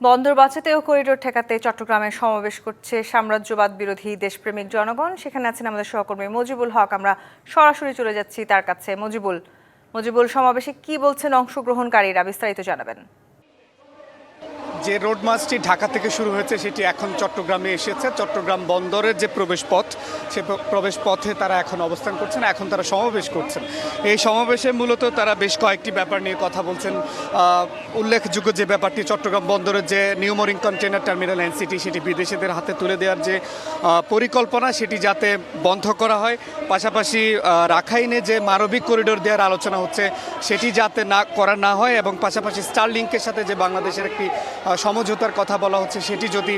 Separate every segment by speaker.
Speaker 1: বন্দর বাঁচাতে ও করিডোর ঠেকাতে চট্টগ্রামে সমাবেশ করছে সাম্রাজ্যবাদ বিরোধী দেশপ্রেমিক জনগণ। সেখানে আছেন আমাদের সহকর্মী মজিবুল হক। আমরা সরাসরি চলে যাচ্ছি তার কাছে। মজিবুল মজিবুল, সমাবেশে কি বলছেন অংশগ্রহণকারীরা? বিস্তারিত জানাবেন।
Speaker 2: যে রোড মার্চটি ঢাকা থেকে শুরু হয়েছে, সেটি এখন চট্টগ্রামে এসেছে। চট্টগ্রাম বন্দরের যে প্রবেশ পথ সে প- প্রবেশ পথে তারা এখন অবস্থান করছেন, এখন তারা সমাবেশ করছেন। এই সমাবেশে মূলত তারা বেশ কয়েকটি ব্যাপার নিয়ে কথা বলছেন। উল্লেখযোগ্য যে ব্যাপারটি চট্টগ্রাম বন্দরের যে নিউমোরিং কন্টেনার টার্মিনাল এনসিটি সেটি বিদেশিদের হাতে তুলে দেওয়ার যে পরিকল্পনা, সেটি যাতে বন্ধ করা হয়। পাশাপাশি রাখাইনে যে মানবিক করিডোর দেওয়ার আলোচনা হচ্ছে, সেটি যাতে না করা না হয় এবং পাশাপাশি স্টার স্টারলিংকের সাথে যে বাংলাদেশের একটি সমঝোতার কথা বলা হচ্ছে, সেটি যদি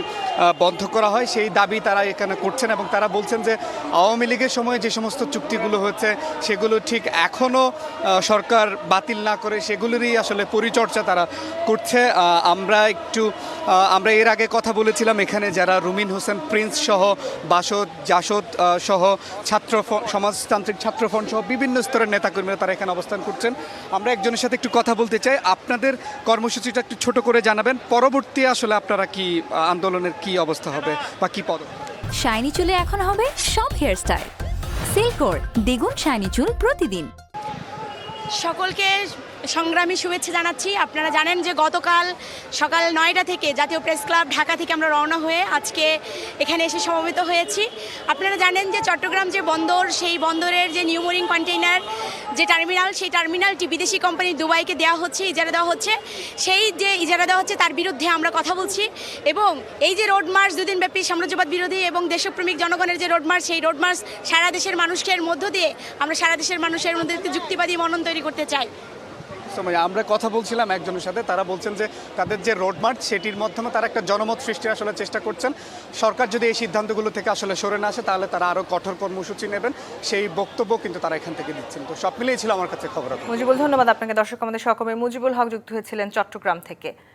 Speaker 2: বন্ধ করা হয়, সেই দাবি তারা এখানে করছেন এবং তারা বলছেন যে আওয়ামী লীগের সময় যে সমস্ত চুক্তিগুলো হয়েছে, সেগুলো ঠিক এখনও সরকার বাতিল না করে সেগুলোরই আসলে পরিচর্যা তারা করছে। আমরা একটু আমরা এর আগে কথা বলেছিলাম এখানে যারা রুমিন হোসেন প্রিন্স সহ, বাসদ, জাসদ সহ, ছাত্র সমাজতান্ত্রিক ছাত্র ফ্রন্ট সহ বিভিন্ন স্তরের নেতাকর্মীরা তারা এখানে অবস্থান করছেন। আমরা একজনের সাথে একটু কথা বলতে চাই। আপনাদের কর্মসূচিটা একটু ছোট করে জানাবেন। পরবর্তী আসলে আপনারা কি আন্দোলনের কি অবস্থা হবে বা কি পদ?
Speaker 3: শাইনি চুলে এখন হবে সব হেয়ারস্টাইল সিল্কোর দ্বিগুণ শাইনি চুল প্রতিদিন।
Speaker 4: সকলকে সংগ্রামী শুভেচ্ছা জানাচ্ছি। আপনারা জানেন যে গতকাল সকাল নয়টা থেকে জাতীয় প্রেস ক্লাব ঢাকা থেকে আমরা রওনা হয়ে আজকে এখানে এসে সমবেত হয়েছি। আপনারা জানেন যে চট্টগ্রাম যে বন্দর, সেই বন্দরের যে নিউমোরিং কন্টেইনার, যে টার্মিনাল, সেই টার্মিনালটি বিদেশি কোম্পানি দুবাইকে দেওয়া হচ্ছে, ইজারা দেওয়া হচ্ছে। সেই যে ইজারা দেওয়া হচ্ছে, তার বিরুদ্ধে আমরা কথা বলছি এবং এই যে রোড মার্চ, দুদিন ব্যাপী সাম্রাজ্যবাদ বিরোধী এবং দেশপ্রেমিক জনগণের যে রোড মার্চ, সেই রোড মার্চ সারা দেশের মানুষের মধ্য দিয়ে আমরা সারা দেশের মানুষের মধ্যে যুক্তিবাদী মনন তৈরি করতে চাই।
Speaker 2: সময় আমরা কথা বলছিলাম একজনের সাথে, তারা বলছেন যে তাদের যে রোড মার্চ সেটির মাধ্যমে তারা একটা জনমত সৃষ্টি আসলে চেষ্টা করছেন। সরকার যদি এই সিদ্ধান্তগুলো থেকে আসলে সরে না আসে, তাহলে তারা আরও কঠোর কর্মসূচি নেবেন। সেই বক্তব্য কিন্তু তারা এখান থেকে দিচ্ছেন। তো সব মিলিয়ে ছিল আমার কাছে খবর
Speaker 1: মুজিবুল, ধন্যবাদ আপনাকে। দর্শক, আমাদের সহকর্মী মুজিবুল হক যুক্ত হয়েছিলেন চট্টগ্রাম থেকে।